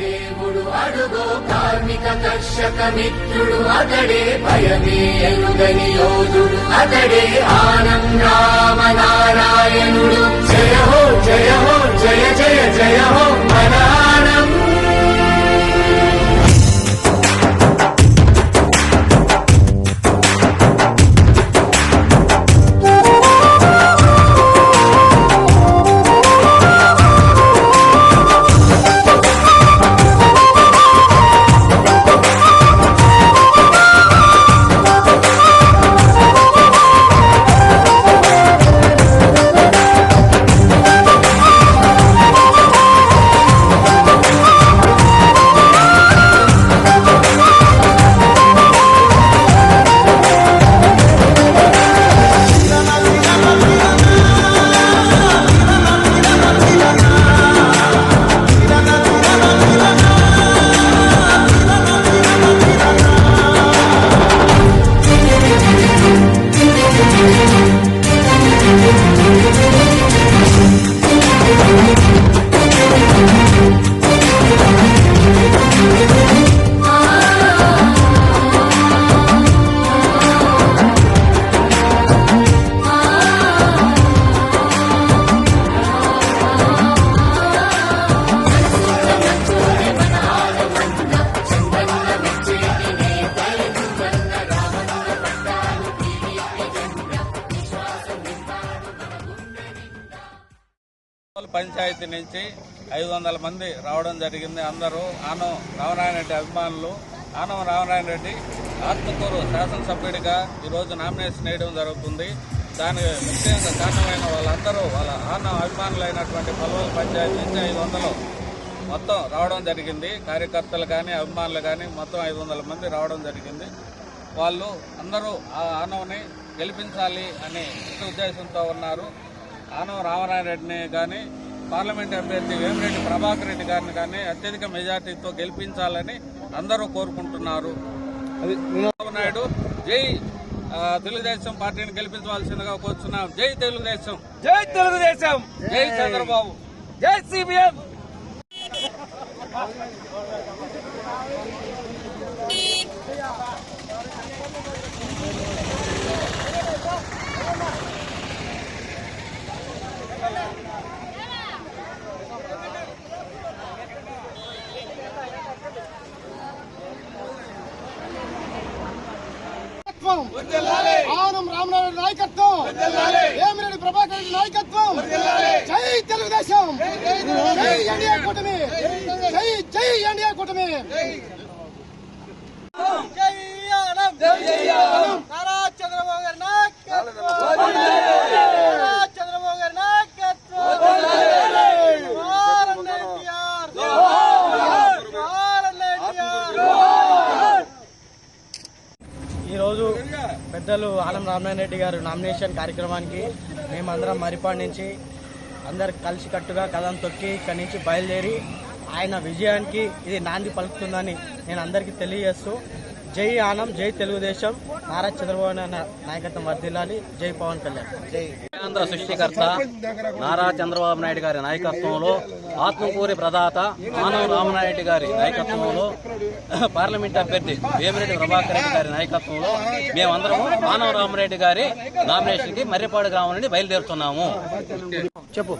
దేవుడు అడుగో కార్మిక కర్షక మిత్రుడు అతడే భయమే ఎరుగని యోధుడు అతడే ఆనం రామనారాయణుడు జయ పంచాయతీ నుంచి ఐదు వందల మంది రావడం జరిగింది. అందరూ ఆనం రామనారాయణ రెడ్డి అభిమానులు. ఆనం రామనారాయణ రెడ్డి ఆత్మకూరు శాసనసభ్యుడిగా ఈరోజు నామినేషన్ వేయడం జరుగుతుంది. దానికి ముఖ్యంగా కారణమైన వాళ్ళందరూ వాళ్ళ ఆనం అభిమానులైనటువంటి పలువురు పంచాయతీ నుంచి ఐదు వందలు మొత్తం రావడం జరిగింది. కార్యకర్తలు కానీ అభిమానులు కానీ మొత్తం ఐదు వందల మంది రావడం జరిగింది. వాళ్ళు అందరూ ఆ ఆనవని గెలిపించాలి అనే ఉద్దేశంతో ఉన్నారు. ఆనవ రామనారాయణ రెడ్డిని కానీ పార్లమెంట్ అభ్యర్థి వేమిరెడ్డి ప్రభాకర్ రెడ్డి గారిని కానీ అత్యధిక మెజార్టీతో గెలిపించాలని అందరూ కోరుకుంటున్నారు. చంద్రబాబు నాయుడు జై తెలుగుదేశం పార్టీని గెలిపించవలసిందిగా కోరుతున్నాం జై తెలుగుదేశం. జై తెలుగుదేశం. జై చంద్రబాబు. జై సిపిఎం. నాయకత్వం. ఆనం రామనారాయణ నాయకత్వం. వేమిరెడ్డి ప్రభాకర్ రెడ్డి నాయకత్వం. జై తెలుగుదేశం. జై ఎన్డీఏ కూటమి. జై జై ఎన్డీఏ కూటమి జై ఆనం జై ఆనం నారా చంద్రబాబు గారి నాయకత్వం నారా చంద్రబాబు గారి నాయకత్వం జోహార్ అన్న ఎన్టీఆర్ జోహార్ అన్న ఎన్టీఆర్ ఈరోజు పెద్దలు ఆలం రామనారాయణ రెడ్డి గారు నామినేషన్ కార్యక్రమానికి మేమందరం మరిపాడు నుంచి అందరు కలిసికట్టుగా కథం తొక్కి ఇక్కడి నుంచి బయలుదేరి ఆయన విజయానికి ఇది నాంది పలుకుతుందని నేను అందరికీ తెలియజేస్తూ జై ఆనం జై తెలుగుదేశం. నారా చంద్రబాబు నాయుడు నాయకత్వం వర్ధిల్లాలి. జై పవన్ కళ్యాణ్. జై. ఆంధ్ర సృష్టికర్త నారా చంద్రబాబు నాయుడు గారి నాయకత్వంలో ఆత్మకూరి ప్రదాత మానవ రామనాయుడు గారి నాయకత్వంలో పార్లమెంట్ అభ్యర్థి వేమిరెడ్డి ప్రభాకర్ రెడ్డి గారి నాయకత్వంలో మేమందరము మానవ రామరెడ్డి గారి నామినేషన్కి మర్రిపాడు గ్రామం నుండి బయలుదేరుతున్నాము. చెప్పు.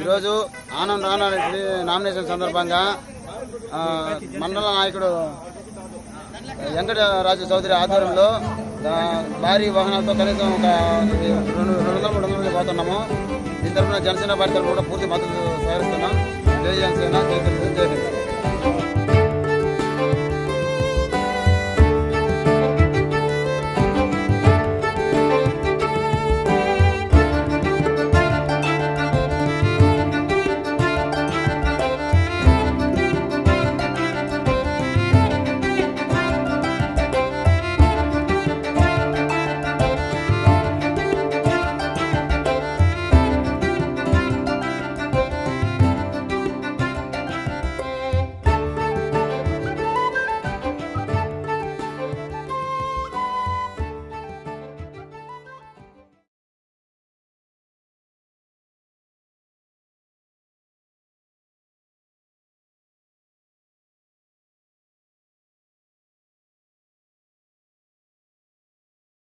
ఈరోజు ఆనంద్ రానారెడ్డి నామినేషన్ సందర్భంగా మండల నాయకుడు వెంకటరాజు చౌదరి ఆధ్వర్యంలో భారీ వాహనాలతో కనీసం ఒక రెండు రెండు వందల మూడు వందల మంది పోతున్నాము. ఈ తరఫున జనసేన పార్టీ తరఫున కూడా పూర్తి మద్దతు సహకరిస్తున్నాం. జై జనసేన జై తెలుగుదేశం, జై